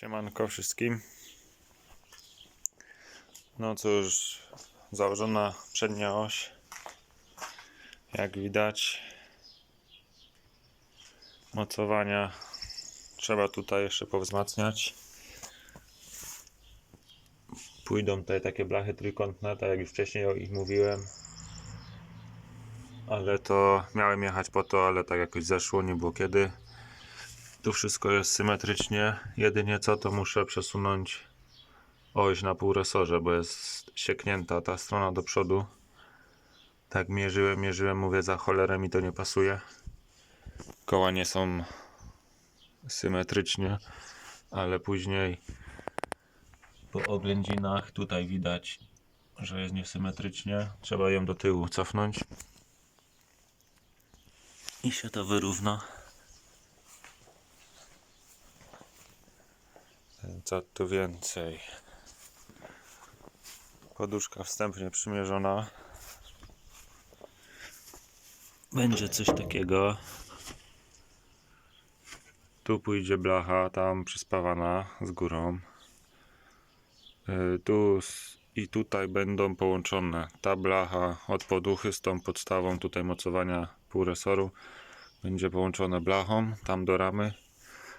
Siemanko wszystkim. No cóż, założona przednia oś. Jak widać, mocowania trzeba tutaj jeszcze powzmacniać. Pójdą tutaj takie blachy trójkątne, tak jak już wcześniej o ich mówiłem. Ale to miałem jechać po to, ale tak jakoś zeszło, nie było kiedy. Tu wszystko jest symetrycznie. Jedynie co to muszę przesunąć oś na półresorze, bo jest sieknięta ta strona do przodu. Tak mierzyłem, mierzyłem, mówię za cholerę mi to nie pasuje. Koła nie są symetrycznie, ale później po oględzinach tutaj widać, że jest niesymetrycznie. Trzeba ją do tyłu cofnąć. I się to wyrówna. Co tu więcej? Poduszka wstępnie przymierzona. Będzie coś takiego. Tu pójdzie blacha, tam przyspawana z górą. Y, Tu i tutaj będą połączone ta blacha od poduchy z tą podstawą tutaj mocowania półresoru. Będzie połączone blachą, tam do ramy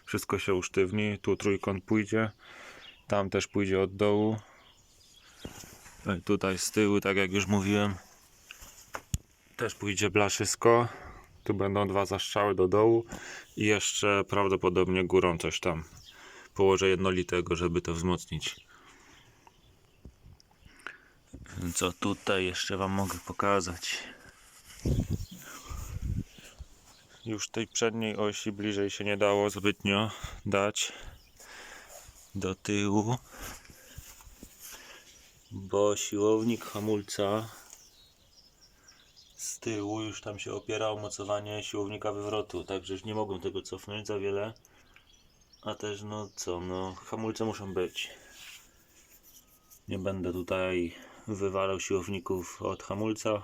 wszystko się usztywni, tu trójkąt pójdzie, tam też pójdzie od dołu. Ej, Tutaj z tyłu, tak jak już mówiłem, też pójdzie blaszysko. Tu będą dwa zastrzały do dołu i jeszcze prawdopodobnie górą coś tam położę jednolitego, żeby to wzmocnić. Co tutaj jeszcze Wam mogę pokazać? Już tej przedniej osi bliżej się nie dało zbytnio dać do tyłu, bo siłownik hamulca z tyłu już tam się opiera o mocowanie siłownika wywrotu, także już nie mogłem tego cofnąć za wiele. A też no co, no hamulce muszą być. Nie będę tutaj wywalał siłowników od hamulca,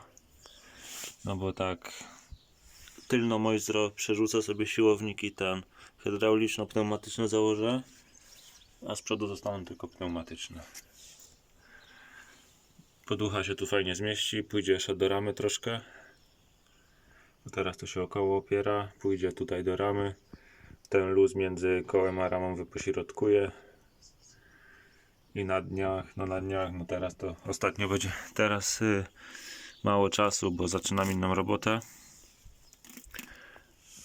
no bo tak tylną moździerę przerzucę sobie siłownik i ten hydrauliczno-pneumatyczny założę, a z przodu zostaną tylko pneumatyczne. Poducha się tu fajnie zmieści, pójdzie jeszcze do ramy troszkę. Bo Teraz to się około opiera, pójdzie tutaj do ramy. Ten luz między kołem a ramą wypośrodkuje. I na dniach, no na dniach, no teraz to ostatnio będzie, teraz y, mało czasu, bo zaczynam inną robotę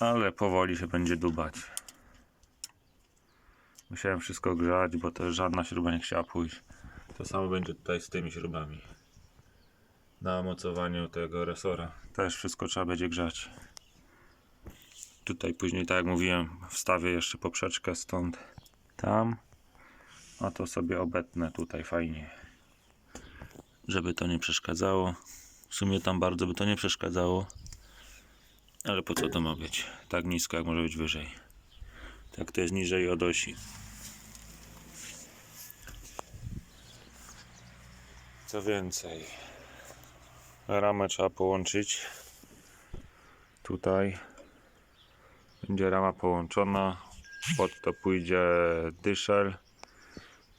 ale powoli się będzie dubać. Musiałem wszystko grzać, bo to żadna śruba nie chciała pójść. To samo będzie tutaj z tymi śrubami. Na mocowaniu tego resora też wszystko trzeba będzie grzać. Tutaj później, tak jak mówiłem, wstawię jeszcze poprzeczkę stąd tam, a to sobie obetnę tutaj fajnie, żeby to nie przeszkadzało. W sumie tam bardzo by to nie przeszkadzało. Ale po co to ma być? Tak nisko, jak może być wyżej. Tak to jest niżej od osi. Co więcej, ramę trzeba połączyć. Tutaj będzie rama połączona. Pod to pójdzie dyszel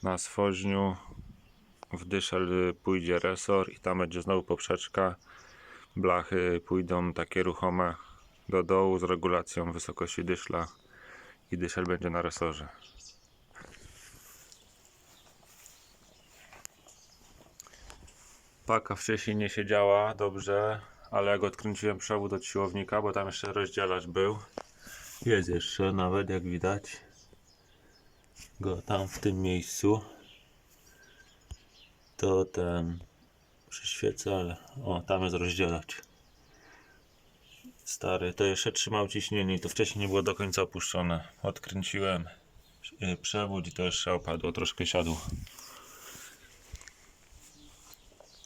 na stworzniu. W dyszel pójdzie resor i tam będzie znowu poprzeczka blachy pójdą takie ruchome do dołu z regulacją wysokości dyszla i dyszel będzie na resorze. Paka wcześniej nie siedziała dobrze, ale jak odkręciłem przewód od siłownika, bo tam jeszcze rozdzielacz był, jest jeszcze nawet jak widać go tam w tym miejscu, to ten przyświecę, ale o, tam jest rozdzielacz. Stary, to jeszcze trzymał ciśnienie i to wcześniej nie było do końca opuszczone. Odkręciłem y, przewód i to jeszcze opadło, troszkę siadło.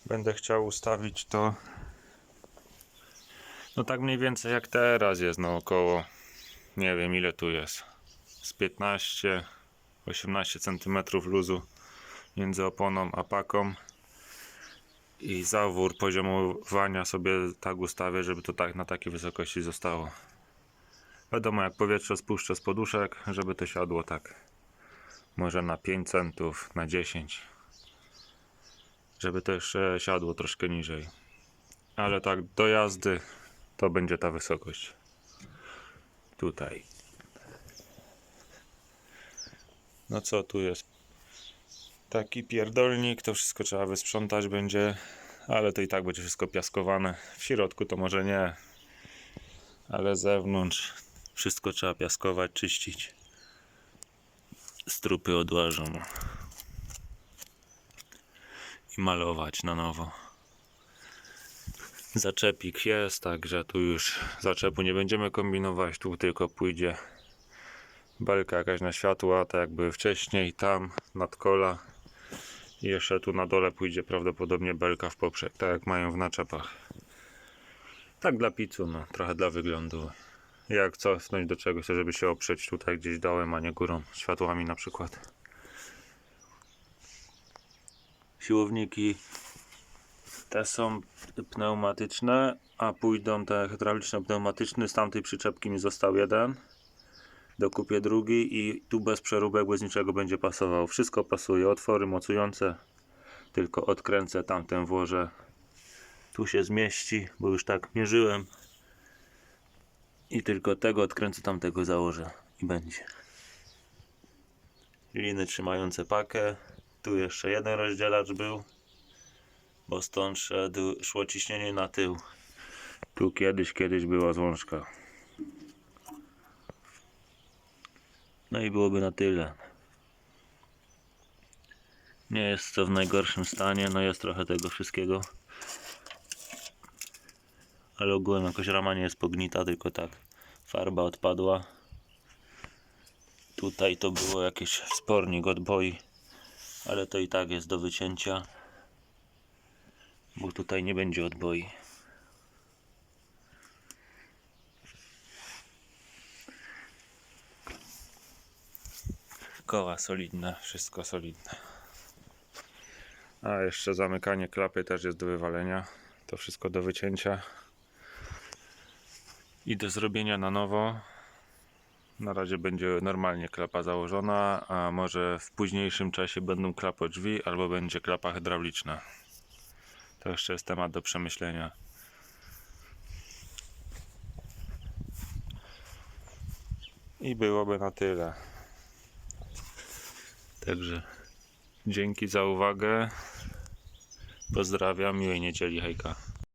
Będę chciał ustawić to no tak mniej więcej jak teraz jest, no około nie wiem ile tu jest z 15 18 cm luzu między oponą a paką i zawór poziomowania sobie tak ustawię, żeby to tak na takiej wysokości zostało. Wiadomo, jak powietrze spuszczę z poduszek, żeby to siadło tak. może na 5 centów, na 10. Żeby to jeszcze siadło troszkę niżej. Ale tak do jazdy to będzie ta wysokość. Tutaj. No co tu jest? Taki pierdolnik, to wszystko trzeba wysprzątać będzie, ale to i tak będzie wszystko piaskowane. W środku to może nie, ale zewnątrz wszystko trzeba piaskować, czyścić. Strupy odłażą. I malować na nowo. Zaczepik jest, także tu już zaczepu nie będziemy kombinować, tu tylko pójdzie belka jakaś na światła, tak jak były wcześniej, tam nad kola jeszcze tu na dole pójdzie prawdopodobnie belka w poprzek, tak jak mają w naczepach. Tak dla picu, no, trochę dla wyglądu. Jak cofnąć do czegoś, żeby się oprzeć tutaj gdzieś dołem, a nie górą, światłami na przykład. Siłowniki te są pneumatyczne, a pójdą te hydrauliczne pneumatyczne. Z tamtej przyczepki mi został jeden. Dokupię drugi i tu bez przeróbek, bez niczego będzie pasował. Wszystko pasuje, otwory mocujące. Tylko odkręcę tamten, włożę. Tu się zmieści, bo już tak mierzyłem. I tylko tego odkręcę, tamtego założę i będzie. Liny trzymające pakę. Tu jeszcze jeden rozdzielacz był bo stąd szedł, szło ciśnienie na tył. Tu kiedyś, kiedyś była złączka. No i byłoby na tyle. Nie jest to w najgorszym stanie, no jest trochę tego wszystkiego. Ale ogółem jakoś rama nie jest pognita, tylko tak farba odpadła. Tutaj to było jakiś wspornik odboi, ale to i tak jest do wycięcia bo tutaj nie będzie odboi. Koła solidne, wszystko solidne. A jeszcze zamykanie klapy też jest do wywalenia. To wszystko do wycięcia i do zrobienia na nowo. Na razie będzie normalnie klapa założona, a może w późniejszym czasie będą klapo drzwi albo będzie klapa hydrauliczna. To jeszcze jest temat do przemyślenia. I byłoby na tyle. Także dzięki za uwagę. Pozdrawiam, miłej niedzieli, hejka.